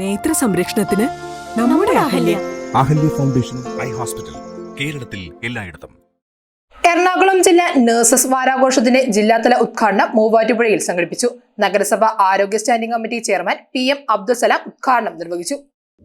നേത്ര സംരക്ഷണത്തിന് നമ്മുടെ Ahalya. Ahalya. Foundation eye hospital കേരളത്തിൽ എല്ലായിടത്തും. എറണാകുളം ജില്ലാ നഴ്സസ് വാരാഘോഷത്തിന്റെ ജില്ലാതല ഉദ്ഘാടനം മൂവാറ്റുപുഴയിൽ സംഘടിപ്പിച്ചു. നഗരസഭ ആരോഗ്യ standing committee chairman P M Abdul Salam ഉദ്ഘാടനം നിർവഹിച്ചു.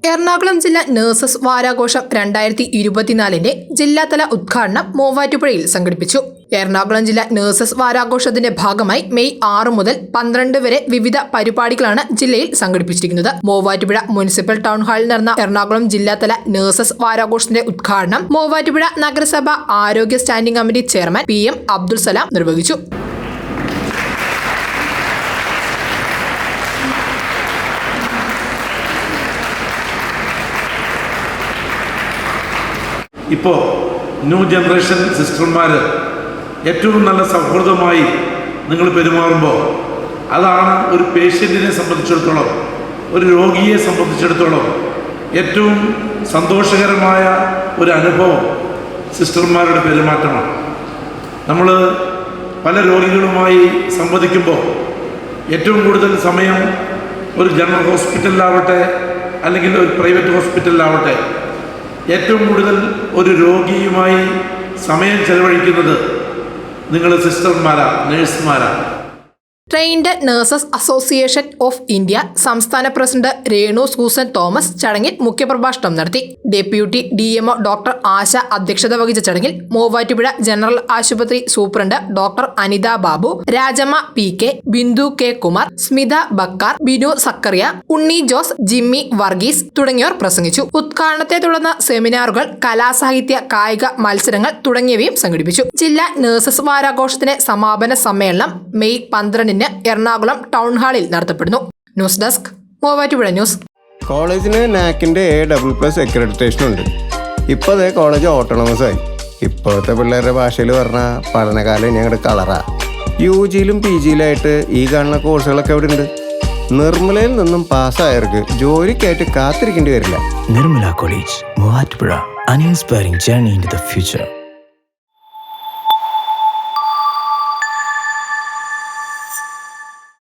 എറണാകുളം ജില്ലാ നഴ്സസ് വാരാഘോഷം രണ്ടായിരത്തി ഇരുപത്തിനാലിന്റെ ജില്ലാതല ഉദ്ഘാടനം മൂവാറ്റുപുഴയിൽ സംഘടിപ്പിച്ചു. എറണാകുളം ജില്ലാ നഴ്സസ് വാരാഘോഷത്തിന്റെ ഭാഗമായി മെയ് ആറ് മുതൽ പന്ത്രണ്ട് വരെ വിവിധ പരിപാടികളാണ് ജില്ലയിൽ സംഘടിപ്പിച്ചിരിക്കുന്നത്. മൂവാറ്റുപുഴ മുനിസിപ്പൽ ടൗൺ ഹാളിൽ നടന്ന എറണാകുളം ജില്ലാതല നഴ്സസ് വാരാഘോഷത്തിന്റെ ഉദ്ഘാടനം മൂവാറ്റുപുഴ നഗരസഭ ആരോഗ്യ standing committee chairman P M Abdul Salam നിർവഹിച്ചു. ഇപ്പോൾ ന്യൂ ജനറേഷൻ സിസ്റ്റർമാർ ഏറ്റവും നല്ല സൗഹൃദമായി നിങ്ങൾ പെരുമാറുമ്പോൾ അതാണ് ഒരു പേഷ്യന്റിനെ സംബന്ധിച്ചിടത്തോളം ഒരു രോഗിയെ സംബന്ധിച്ചിടത്തോളം ഏറ്റവും സന്തോഷകരമായ ഒരു അനുഭവം സിസ്റ്റർമാരുടെ പെരുമാറ്റമാണ്. നമ്മൾ പല രോഗികളുമായി സംവദിക്കുമ്പോൾ ഏറ്റവും കൂടുതൽ സമയം ഒരു ജനറൽ ഹോസ്പിറ്റലിലാവട്ടെ അല്ലെങ്കിൽ ഒരു പ്രൈവറ്റ് ഹോസ്പിറ്റലിലാവട്ടെ ഏറ്റവും കൂടുതൽ ഒരു രോഗിയുമായി സമയം ചെലവഴിക്കുന്നത് നിങ്ങൾ സിസ്റ്റർമാരാ നേഴ്സുമാരാണ് trained nurses association of India സംസ്ഥാന പ്രസിഡന്റ് രേണു സൂസൻ തോമസ് ചടങ്ങിൽ മുഖ്യപ്രഭാഷണം നടത്തി. Deputy D MO doctor Asha അധ്യക്ഷത വഹിച്ച ചടങ്ങിൽ മൂവാറ്റുപുഴ ജനറൽ ആശുപത്രി superintendent doctor Anitha Babu Rajamma P K Bindu K Kumar Smitha Bakkar Binu Zacharia Unni Jose Jimmy Varghese തുടങ്ങിയവർ പ്രസംഗിച്ചു. ഉദ്ഘാടനത്തെ തുടർന്ന് സെമിനാറുകൾ കലാസാഹിത്യ കായിക മത്സരങ്ങൾ തുടങ്ങിയവയും സംഘടിപ്പിച്ചു. ജില്ലാ നഴ്സസ് വാരാഘോഷത്തിന്റെ സമാപന സമ്മേളനം മെയ് പന്ത്രണ്ടിന് എറണാകുളം ടൗൺ ഹാളിൽ നടത്തപ്പെടുന്നു. News desk Muvattupuzha news. കോളേജിന് നാക്കിന്റെ എ ഡബിൾ പ്ലസ് അക്രഡിറ്റേഷൻ ഉണ്ട്. ഇപ്പോൾ അതേ കോളേജ് ഓട്ടോണമസ് ആയി. ഇപ്പോഴത്തെ പിള്ളേരുടെ ഭാഷയിൽ പറഞ്ഞാൽ പഠനകാലം ഞങ്ങളുടെ കളറാ. യു ജിയിലും പി ജിയിലായിട്ട് ഈ കാണുന്ന കോഴ്സുകളൊക്കെ എവിടെ ഉണ്ട് നിർമ്മലയിൽ നിന്നും പാസ്സായവർക്ക് ജോലിക്കായിട്ട് കാത്തിരിക്കേണ്ടി വരില്ല. Nirmala college Muvattupuzha. An inspiring journey in into the future.